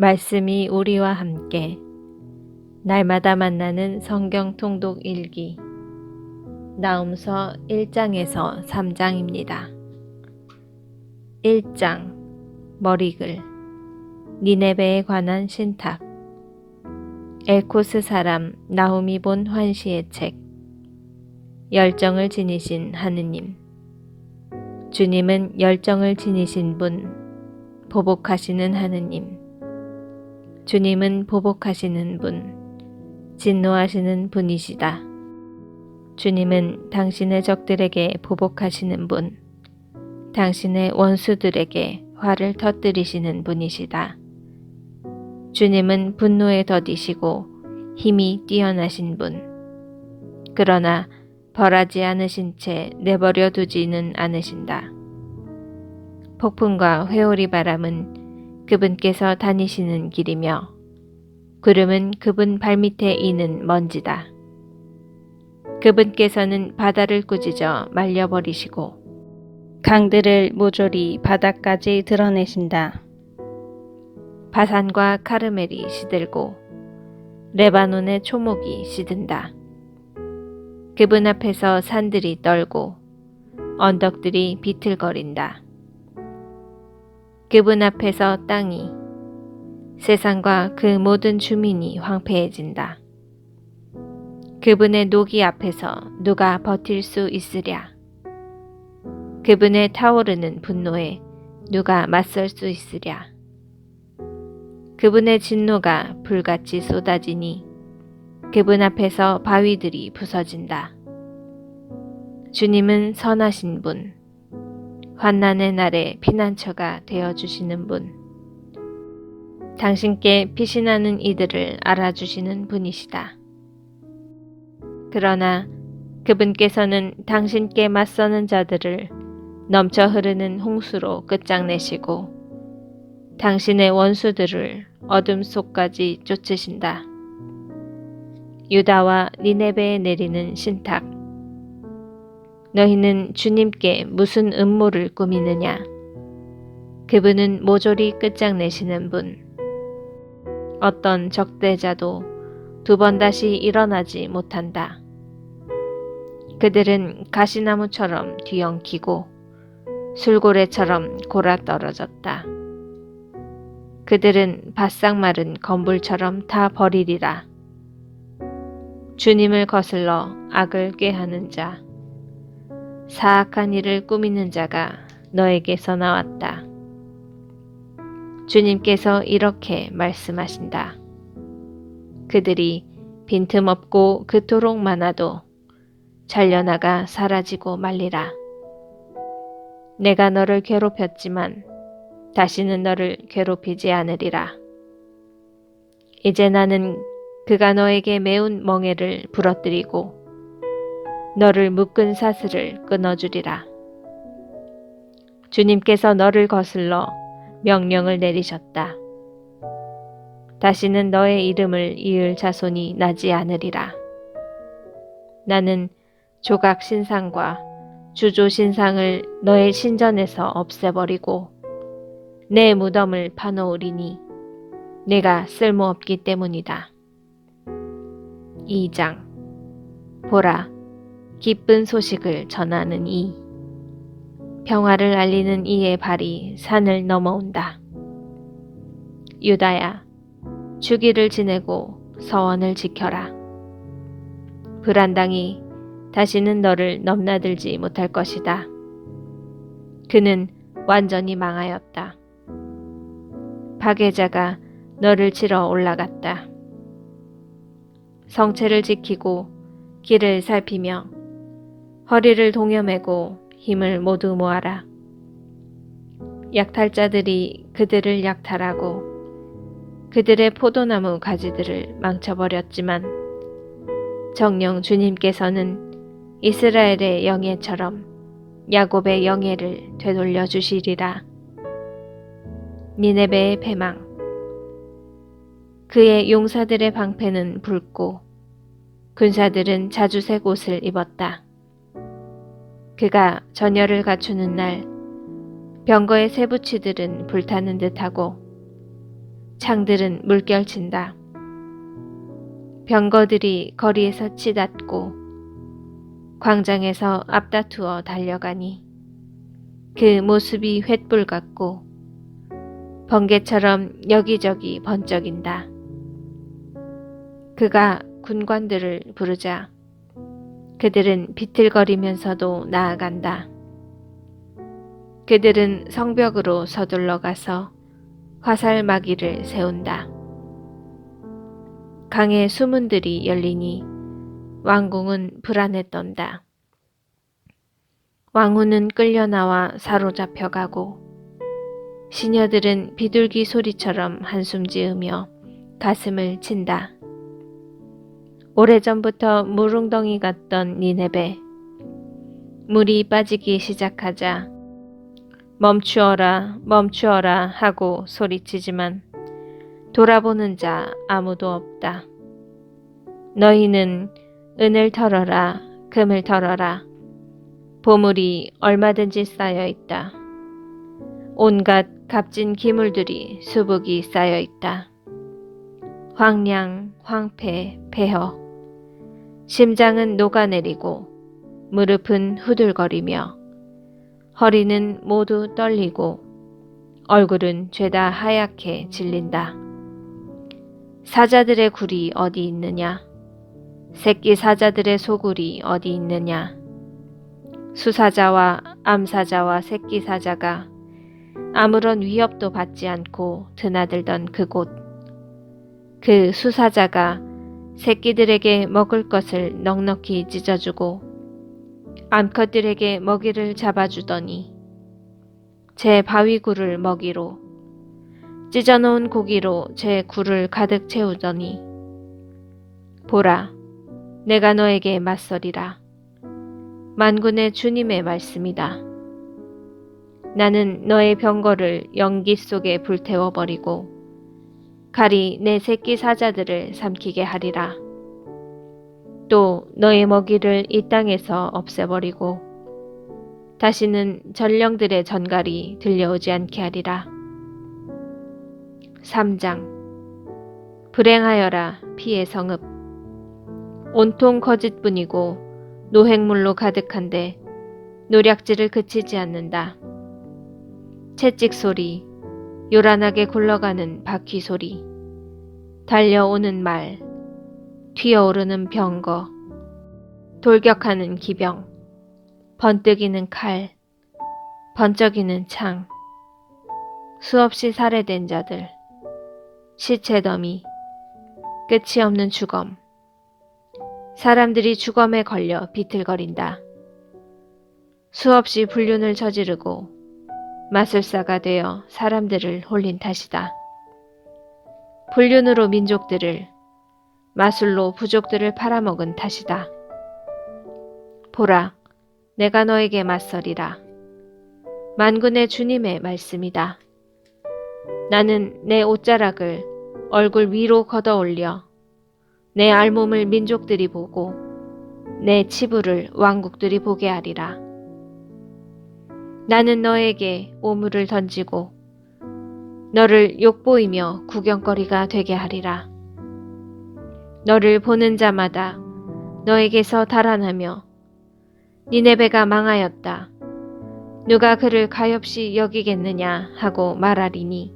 말씀이 우리와 함께. 날마다 만나는 성경 통독 일기. 나움서 1장에서 3장입니다. 1장 머리글. 니네베에 관한 신탁. 엘코스 사람 나훔이 본 환시의 책. 열정을 지니신 하느님. 주님은 열정을 지니신 분 보복하시는 하느님 주님은 보복하시는 분 진노하시는 분이시다. 주님은 당신의 적들에게 보복하시는 분 당신의 원수들에게 화를 터뜨리시는 분이시다. 주님은 분노에 더디시고 힘이 뛰어나신 분. 그러나 벌하지 않으신 채 내버려 두지는 않으신다. 폭풍과 회오리 바람은 그분께서 다니시는 길이며 구름은 그분 발밑에 이는 먼지다. 그분께서는 바다를 꾸짖어 말려버리시고 강들을 모조리 바닥까지 드러내신다. 바산과 카르멜이 시들고 레바논의 초목이 시든다. 그분 앞에서 산들이 떨고 언덕들이 비틀거린다. 그분 앞에서 땅이 세상과 그 모든 주민이 황폐해진다. 그분의 노기 앞에서 누가 버틸 수 있으랴? 그분의 타오르는 분노에 누가 맞설 수 있으랴? 그분의 진노가 불같이 쏟아지니 그분 앞에서 바위들이 부서진다. 주님은 선하신 분, 환난의 날에 피난처가 되어 주시는 분, 당신께 피신하는 이들을 알아주시는 분이시다. 그러나 그분께서는 당신께 맞서는 자들을 넘쳐 흐르는 홍수로 끝장내시고 당신의 원수들을 어둠 속까지 쫓으신다. 유다와 니네베에 내리는 신탁. 너희는 주님께 무슨 음모를 꾸미느냐? 그분은 모조리 끝장내시는 분. 어떤 적대자도 두 번 다시 일어나지 못한다. 그들은 가시나무처럼 뒤엉키고 술고래처럼 골아 떨어졌다. 그들은 바싹 마른 건불처럼 다 버리리라. 주님을 거슬러 악을 꾀하는 자, 사악한 일을 꾸미는 자가 너에게서 나왔다. 주님께서 이렇게 말씀하신다. 그들이 빈틈없고 그토록 많아도 잘려나가 사라지고 말리라. 내가 너를 괴롭혔지만 다시는 너를 괴롭히지 않으리라. 이제 나는 그가 너에게 매운 멍에를 부러뜨리고 너를 묶은 사슬을 끊어주리라. 주님께서 너를 거슬러 명령을 내리셨다. 다시는 너의 이름을 이을 자손이 나지 않으리라. 나는 조각 신상과 주조 신상을 너의 신전에서 없애버리고 내 무덤을 파놓으리니 내가 쓸모없기 때문이다. 2장 보라 기쁜 소식을 전하는 이 평화를 알리는 이의 발이 산을 넘어온다. 유다야 주기를 지내고 서원을 지켜라. 불안당이 다시는 너를 넘나들지 못할 것이다. 그는 완전히 망하였다. 파괴자가 너를 치러 올라갔다. 성체를 지키고 길을 살피며 허리를 동여매고 힘을 모두 모아라. 약탈자들이 그들을 약탈하고 그들의 포도나무 가지들을 망쳐버렸지만 정령 주님께서는 이스라엘의 영예처럼 야곱의 영예를 되돌려 주시리라. 니네베의 패망 그의 용사들의 방패는 붉고 군사들은 자주색 옷을 입었다. 그가 전열을 갖추는 날 병거의 세부치들은 불타는 듯하고 창들은 물결친다. 병거들이 거리에서 치닫고 광장에서 앞다투어 달려가니 그 모습이 횃불 같고 번개처럼 여기저기 번쩍인다. 그가 군관들을 부르자 그들은 비틀거리면서도 나아간다. 그들은 성벽으로 서둘러 가서 화살마기를 세운다. 강의 수문들이 열리니 왕궁은 불안에 떤다. 왕후는 끌려 나와 사로잡혀 가고 시녀들은 비둘기 소리처럼 한숨 지으며 가슴을 친다. 오래전부터 물웅덩이 같던 니네베. 물이 빠지기 시작하자 멈추어라, 멈추어라 하고 소리치지만 돌아보는 자 아무도 없다. 너희는 은을 털어라, 금을 털어라. 보물이 얼마든지 쌓여 있다. 온갖 값진 기물들이 수북이 쌓여 있다. 황량, 황폐, 폐허. 심장은 녹아내리고 무릎은 후들거리며 허리는 모두 떨리고 얼굴은 죄다 하얗게 질린다. 사자들의 굴이 어디 있느냐? 새끼 사자들의 소굴이 어디 있느냐? 수사자와 암사자와 새끼 사자가 아무런 위협도 받지 않고 드나들던 그곳. 그 수사자가 새끼들에게 먹을 것을 넉넉히 찢어주고 암컷들에게 먹이를 잡아주더니 제 바위굴을 먹이로 찢어놓은 고기로 제 굴을 가득 채우더니 보라 내가 너에게 맞서리라 만군의 주님의 말씀이다. 나는 너의 병거를 연기 속에 불태워버리고 가리 내 새끼 사자들을 삼키게 하리라. 또 너의 먹이를 이 땅에서 없애버리고 다시는 전령들의 전갈이 들려오지 않게 하리라. 3장 불행하여라 피의 성읍 온통 거짓뿐이고 노획물로 가득한데 노략질을 그치지 않는다. 채찍 소리, 요란하게 굴러가는 바퀴 소리, 달려오는 말, 튀어오르는 병거, 돌격하는 기병, 번뜩이는 칼, 번쩍이는 창, 수없이 살해된 자들, 시체 더미, 끝이 없는 주검, 사람들이 주검에 걸려 비틀거린다. 수없이 불륜을 저지르고 마술사가 되어 사람들을 홀린 탓이다. 불륜으로 민족들을, 마술로 부족들을 팔아먹은 탓이다. 보라, 내가 너에게 맞서리라. 만군의 주님의 말씀이다. 나는 내 옷자락을 얼굴 위로 걷어 올려 내 알몸을 민족들이 보고 내 치부를 왕국들이 보게 하리라. 나는 너에게 오물을 던지고 너를 욕보이며 구경거리가 되게 하리라. 너를 보는 자마다 너에게서 달아나며 니네베가 망하였다. 누가 그를 가엾이 여기겠느냐 하고 말하리니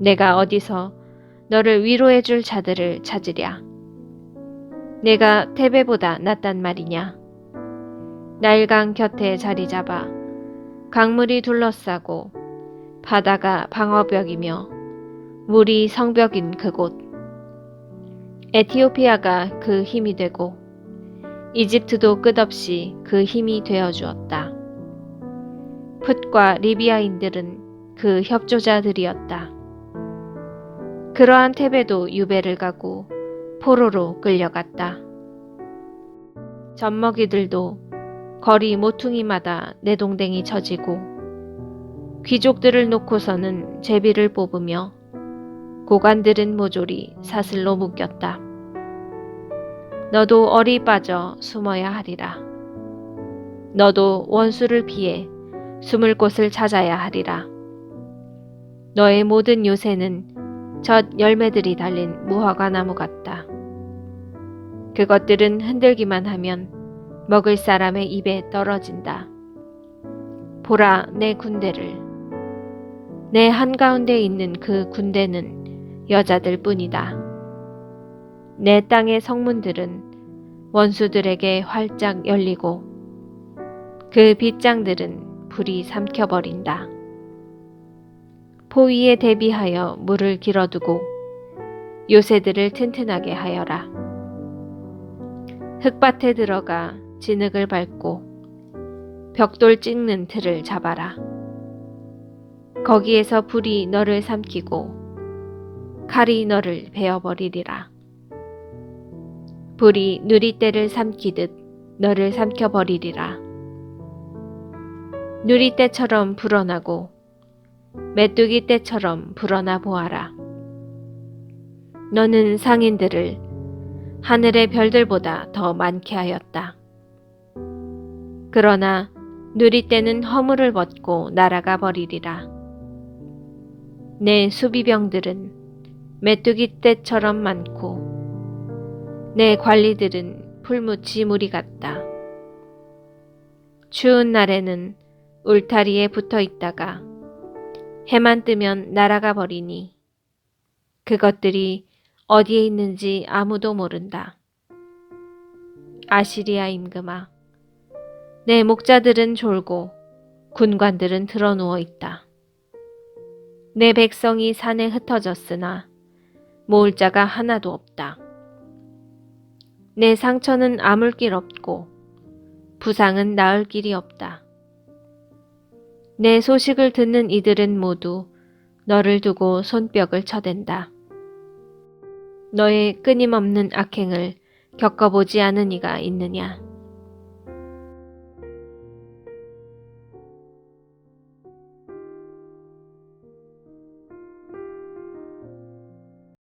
내가 어디서 너를 위로해 줄 자들을 찾으랴. 내가 테베보다 낫단 말이냐. 날강 곁에 자리 잡아 강물이 둘러싸고 바다가 방어벽이며 물이 성벽인 그곳. 에티오피아가 그 힘이 되고 이집트도 끝없이 그 힘이 되어 주었다. 풋과 리비아인들은 그 협조자들이었다. 그러한 테베도 유배를 가고 포로로 끌려갔다. 젖먹이들도 거리 모퉁이마다 내동댕이 쳐지고 귀족들을 놓고서는 제비를 뽑으며 고관들은 모조리 사슬로 묶였다. 너도 어리 빠져 숨어야 하리라. 너도 원수를 피해 숨을 곳을 찾아야 하리라. 너의 모든 요새는 젖 열매들이 달린 무화과 나무 같다. 그것들은 흔들기만 하면 먹을 사람의 입에 떨어진다. 보라 내 군대를. 내 한가운데 있는 그 군대는 여자들 뿐이다. 내 땅의 성문들은 원수들에게 활짝 열리고 그 빗장들은 불이 삼켜버린다. 포위에 대비하여 물을 길어두고 요새들을 튼튼하게 하여라. 흙밭에 들어가 진흙을 밟고 벽돌 찍는 틀을 잡아라. 거기에서 불이 너를 삼키고 칼이 너를 베어버리리라. 불이 누리떼를 삼키듯 너를 삼켜버리리라. 누리떼처럼 불어나고 메뚜기 떼처럼 불어나 보아라. 너는 상인들을 하늘의 별들보다 더 많게 하였다. 그러나 누리떼는 허물을 벗고 날아가 버리리라. 내 수비병들은 메뚜기 떼처럼 많고 내 관리들은 풀무치 무리 같다. 추운 날에는 울타리에 붙어 있다가 해만 뜨면 날아가 버리니 그것들이 어디에 있는지 아무도 모른다. 아시리아 임금아, 내 목자들은 졸고 군관들은 드러누워 있다. 내 백성이 산에 흩어졌으나 모을 자가 하나도 없다. 내 상처는 아물 길 없고 부상은 나을 길이 없다. 내 소식을 듣는 이들은 모두 너를 두고 손뼉을 쳐댄다. 너의 끊임없는 악행을 겪어보지 않은 이가 있느냐?